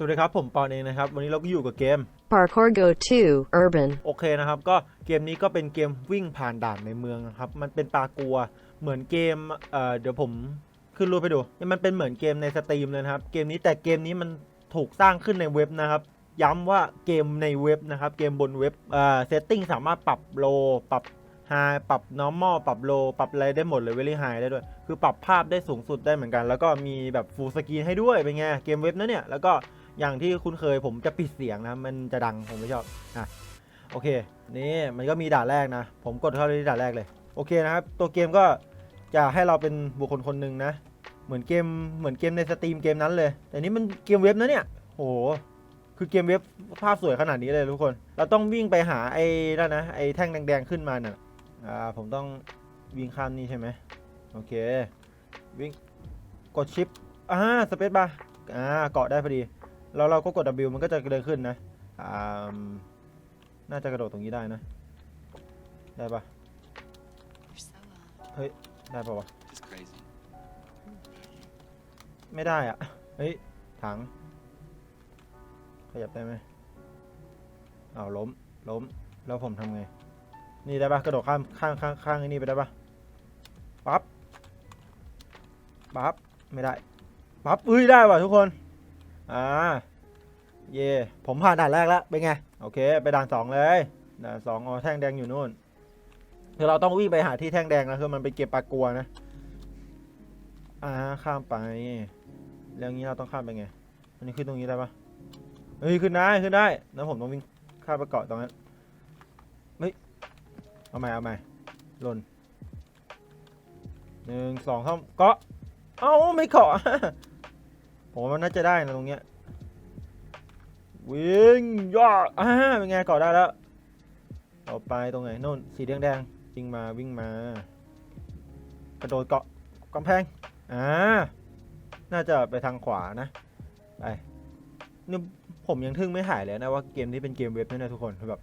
สวัสดีครับ ผมปอนเองนะครับ วันนี้เราก็อยู่กับเกม Parkour Go 2 Urban โอเคนะครับ ก็เกมนี้ก็เป็นเกมวิ่งผ่านด่านในเมืองนะครับ มันเป็นปลากัวเหมือนเกมเอ่อเดี๋ยวผมขึ้นรูปให้ดู มันเป็นเหมือนเกมในสตรีมเลยนะครับ เกมนี้แต่เกมนี้มันถูกสร้างขึ้นในเว็บนะครับ ย้ำว่าเกมในเว็บนะครับ เกมบนเว็บเอ่อเซตติ้งสามารถปรับโลปรับไฮปรับ normal ปรับโลปรับอะไรได้หมดเลย very high ได้ด้วย คือปรับภาพได้สูงสุดได้เหมือนกัน แล้วก็มีแบบ full screen ให้ด้วยเป็นไงเกมเว็บนะเนี่ยแล้วก็ อย่างที่คุณเคยผมจะปิดเสียงนะมันจะดังผมไม่ชอบอะโอเค นี่มันก็มีด่านแรกนะ ผมกดเข้าไปที่ด่านแรกเลย โอเคนะครับ ตัวเกมก็จะให้เราเป็นบุคคลคนหนึ่งนะ เหมือนเกมเหมือนเกมในสตรีมเกมนั้นเลย แต่นี่มันเกมเว็บนะเนี่ยโหคือเกมเว็บภาพสวยขนาดนี้เลยทุกคน เราต้องวิ่งไปหาไอ้นั่นนะไอ้แท่งแดงๆขึ้นมาน่ะอ่าผมต้องวิ่งข้ามนี่ใช่ไหมโอเค วิ่งกดชิปอ่าสเปซบาร์อ่าเกาะได้พอดี แล้วเราก็กด W มันก็จะเดินขึ้นนะอ่าน่าจะกระโดดตรงนี้ได้นะ ได้ปะ You're so old. ได้ปะวะ ไม่ได้อะเฮ้ย ถัง ขยับได้ไหมเอาวล้ม ล้ม แล้วผมทำไง นี่ได้ปะกระโดดข้ามข้างข้างข้างนี่ไปได้ปะปั๊บ ปั๊บ ไม่ได้ ปั๊บเอ้ย ได้ว่ะทุกคน อ่า เย่ผมผ่านด่านแรกแล้ว เป็นไง โอเค ไปด่านสองเลย ด่านสองอ๋อแท่งแดงอยู่นู่น คือเราต้องวิ่งไปหาที่แท่งแดงนะคือมันไปเก็บปลากัวนะ อ่า ข้ามไป แล้วงี้เราต้องข้ามไปไง อันนี้ขึ้นตรงนี้ได้ปะเฮ้ย ขึ้นได้ ขึ้นได้ แล้วผมต้องวิ่งข้ามไปเกาะตรงนั้น เฮ้ย เอาใหม่ เอาใหม่หล่นหนึ่งสองสามเกาะ เอ้า ไม่เกาะ ผมว่ามันน่าจะได้นะตรงเนี้ยวิ่งย่ออ่าเป็นไงเกาะได้แล้วต่อไปตรงไหนโน่นสีแดงแดงๆวิ่งมาวิ่งมากระโดดเกาะกำแพงอ่าน่าจะไปทางขวานะไปนี่ผมยังทึ่งไม่หายเลยนะว่าเกมนี้เป็นเกมเว็บนี่นะทุกคนแบบ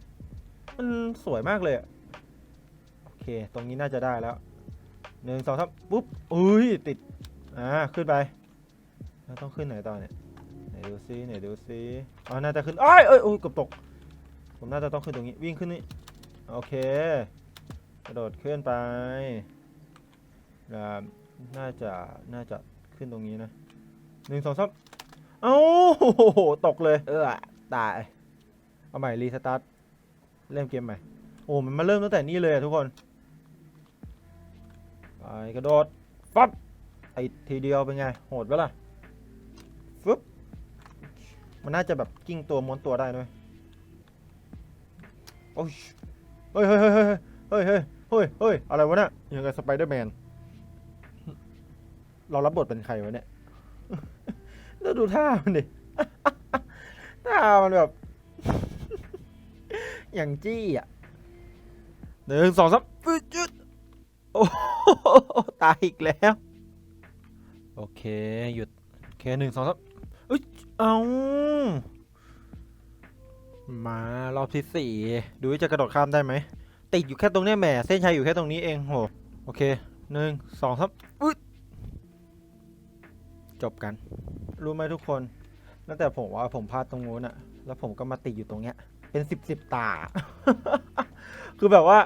มันสวยมากเลยอะโอเค ตรงนี้น่าจะได้แล้วหนึ่งสองสามปุ๊บอุ้ยติดอ่าขึ้นไป แล้วต้องขึ้นไหนต่อเนี่ยไหนดูซิไหนดูซิอ๋อน่าจะขึ้นอ้ายเอ้ยโอ้ยเกับตก ผมน่าจะต้องขึ้นตรงนี้วิ่งขึ้นนี่โอเคกระโดดขึ้นไปอ่าน่าจะน่าจะขึ้นตรงนี้นะหนึ่งสองสามเอ้าโหตกเลย เออตายเอาใหม่รีสตาร์ทเริ่มเกมใหม่โอ้มันมาเริ่มตั้งแต่นี้เลยอะทุกคนไปกระโดดปั๊บไอทีเดียวเป็นไง โหดปะล่ะ ฟึบมันน่าจะแบบกิ้งตัวม้วนตัวได้ด้วยโอ้ยเฮ้ยเฮ้ยเฮ้ยเฮ้ยเฮ้ยเฮ้ยเฮ้ยอะไรวะเนี่ยอย่างกับสไปเดอร์แมนเรารับบทเป็นใครวะเนี่ยแล้วดูท่ามันดิท่ามันแบบ อย่างจี้อะหนึ่งสองสามจุดโอ้ตายอีกแล้ว โอเค หยุด โอเคหนึ่งสองสาม เอามารอบที่สี่ดูว่าจะกระโดดข้ามได้ไหม ติดอยู่แค่ตรงเนี้ยแหมเส้นชัยอยู่แค่ตรงนี้เองโหโอเคหนึ่งสองสามอุ๊ยจบกัน รู้ไหมทุกคนตั้งแต่ผมว่าผมพลาดตรงนู้นอะแล้วผมก็มาติดอยู่ตรงเนี้ย เป็นสิบสิบตา คือแบบว่า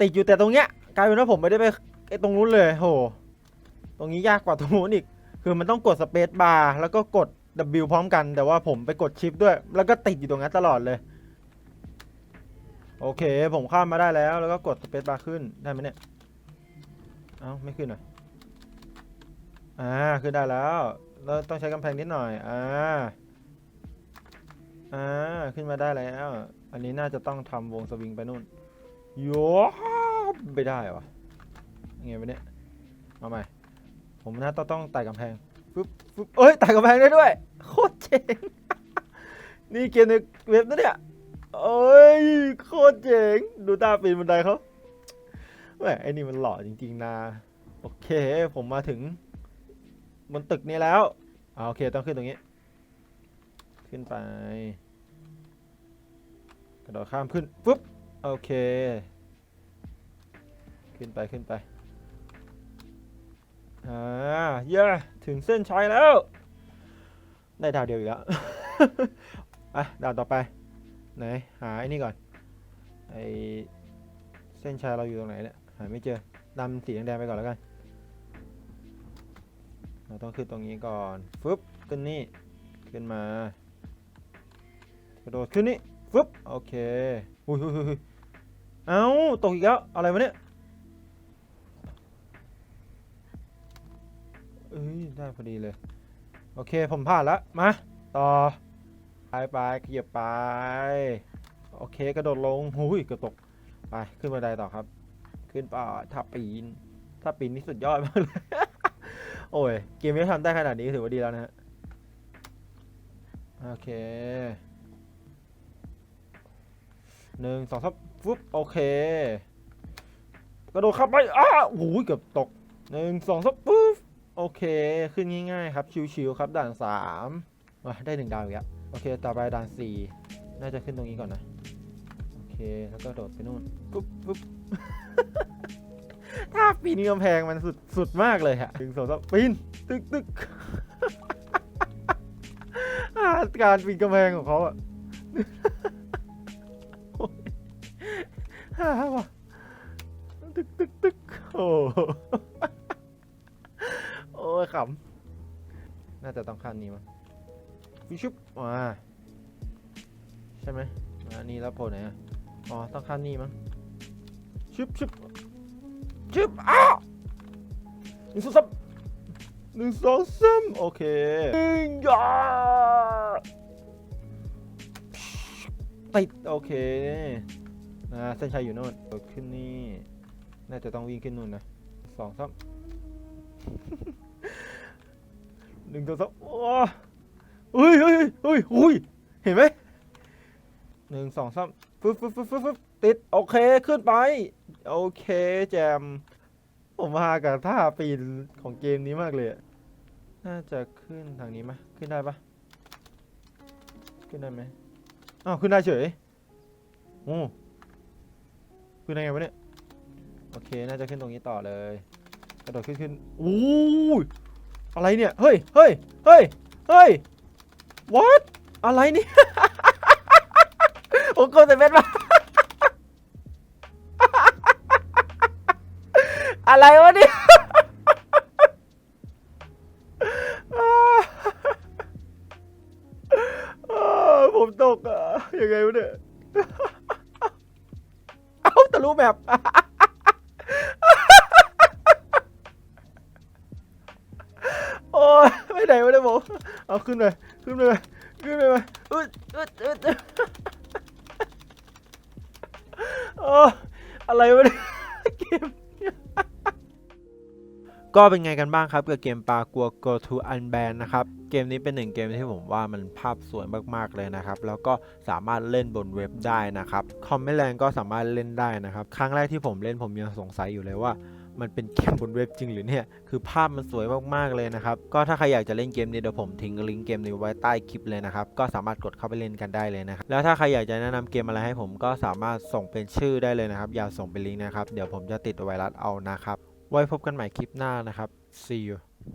ติดอยู่แต่ตรงเนี้ยกลายเป็นว่าผมไม่ได้ไปไอ้ตรงนู้นเลยโห ตรงนี้ยากกว่าตรงนู้นอีก คือมันต้องกดสเปซบาร์แล้วก็กด W พร้อมกันแต่ว่าผมไปกดชิปด้วย แล้วก็ติดอยู่ตรงนั้นตลอดเลย โอเค ผมข้ามมาได้แล้ว แล้วก็กดสเปซบาร์ขึ้นได้ไหมเนี่ย เอ้า ไม่ขึ้นอะอ่าขึ้นได้แล้ว แล้วต้องใช้กำแพงนิดหน่อย อ่า อ่า ขึ้นมาได้แล้ว อันนี้น่าจะต้องทำวงสวิงไปนู่นโยไม่ได้วะยังไงวะเนี่ย เอาใหม่ ผมน่าจะต้องไต่กำแพง ฟึบฟึบเอ้ยไต่กำแพงได้ด้วย โคตรเจ๋ง นี่เกมในเว็บนะเนี่ยเอ้ยโคตรเจ๋ง ดูตาปีนบันไดเขาแหมไอ้นี่มันหล่อจริง ๆนะ โอเค ผมมาถึง บนตึกนี้แล้วอ่าโอเคต้องขึ้นตรงนี้ ขึ้นไป กระโดดข้ามขึ้นปุ๊บ โอเค ขึ้นไปขึ้นไป อ่าเย้ถึงเส้นชัยแล้ว ได้ดาวเดียวอีกแล้วอะดานต่อไป ไหน หาไอ้นี่ก่อน ไอเส้นชัยเราอยู่ตรงไหนเนี่ย หาไม่เจอนำสีแดงๆไปก่อนแล้วกัน เราต้องขึ้นตรงนี้ก่อน ฟึบขึ้นนี่ ขึ้นมากระโดดขึ้นนี่ ฟึบโอเคอุ้ยอุ้ยอุ้ยอุ้ยเอ้า ตกอีกแล้ว อะไรวะเนี่ย อ้ยได้พอดีเลย โอเคผมผ่านแล้วมา ต่อ ไปไปขยับไป โอเคกระโดดลงหุยกระตก ไปขึ้นบันไดต่อครับ ขึ้นป่าถ้าปีน ถ้าปีนนี่สุดยอดมากเลย โอ้ย เกมนี้ทำได้ขนาดนี้ถือว่าดีแล้วนะฮะ โอเคหนึ่งสองสามฟึบโอเค กระโดดเข้าไปอ้าโอ้ยเกือบตกหนึ่งสองสามปุ๊บ โอเค ขึ้นง่ายๆครับ ชิวๆครับ ด่านสามว้าได้หนึ่งดาวอีกแล้วโอเค ต่อไปด่านสี่น่าจะขึ้นตรงนี้ก่อนนะ โอเค แล้วก็โดดไปนู่น ปุ๊บปุ๊บถ้าปีนกำแพงมันสุดสุดมากเลยฮะหนึ่งสองสามปีน ตึกตึกอาการปีนกำแพงของเขาอะฮ่าว่ะตึกตึกตึกโอ้ ยขำน่าจะต้องขั้นนี้มั้งวิชุบมาใช่ไหมมานี่แล้วโผล่ไหนอะอ๋อต้องขั้นนี้มั้งชุบชุบชุบอ้าวหนึ่งสองสามหนึ่งสองสามโอเคหนึ่งยาติดโอเคอ่าเส้นชัยอยู่โน่นขึ้นนี่ น่าจะต้องวิ่งขึ้นนู่นนะสองสาม หนึ่งตัวสองโอ้เฮ้ยเฮ้ยเฮ้ยเฮ้ยเห็นไหมหนึ่งสองสามฟึบฟึบฟึบฟึบฟึบติด โอเค ขึ้นไป โอเค แจม ผมมากับท่าปีนของเกมนี้มากเลย น่าจะขึ้นทางนี้ไหมขึ้นได้ปะขึ้นได้ไหมอ้าว ขึ้นได้เฉย โอ้ขึ้นได้ไงวะเนี่ย โอเค น่าจะขึ้นตรงนี้ต่อเลย กระโดดขึ้นขึ้นโอ้ย อะไรเนี่ย เฮ้ย เฮ้ย เฮ้ย เฮ้ย what อะไรเนี่ย ผมกดแต่เม็ดมา อะไรวะเนี่ยผมตกอะยังไงวะเนี่ย เอาทะลุแบบ โอ้ยไม่ไหนวะเนี่ยผม เอาขึ้นเลยขึ้นเลยขึ้นเลยมาอึดอึดอึดอึดโอ้ยอะไรวะเนี่ยเกมเนี่ยก็เป็นไงกันบ้างครับกับเกมปลากัว Go to Unban นะครับ เกมนี้เป็นหนึ่งเกมที่ผมว่ามันภาพสวยมากๆเลยนะครับ แล้วก็สามารถเล่นบนเว็บได้นะครับ คอมไม่แรงก็สามารถเล่นได้นะครับ ครั้งแรกที่ผมเล่นผมยังสงสัยอยู่เลยว่า มันเป็นเกมบนเว็บจริงหรือเนี่ย คือภาพมันสวยมากๆเลยนะครับ ก็ถ้าใครอยากจะเล่นเกมนี้เดี๋ยวผมทิ้งลิงก์เกมนี้ไว้ใต้คลิปเลยนะครับ ก็สามารถกดเข้าไปเล่นกันได้เลยนะครับ แล้วถ้าใครอยากจะแนะนำเกมอะไรให้ผมก็สามารถส่งเป็นชื่อได้เลยนะครับ อย่าส่งเป็นลิงก์นะครับ เดี๋ยวผมจะติดไวรัสเอานะครับ ไว้พบกันใหม่คลิปหน้านะครับ see you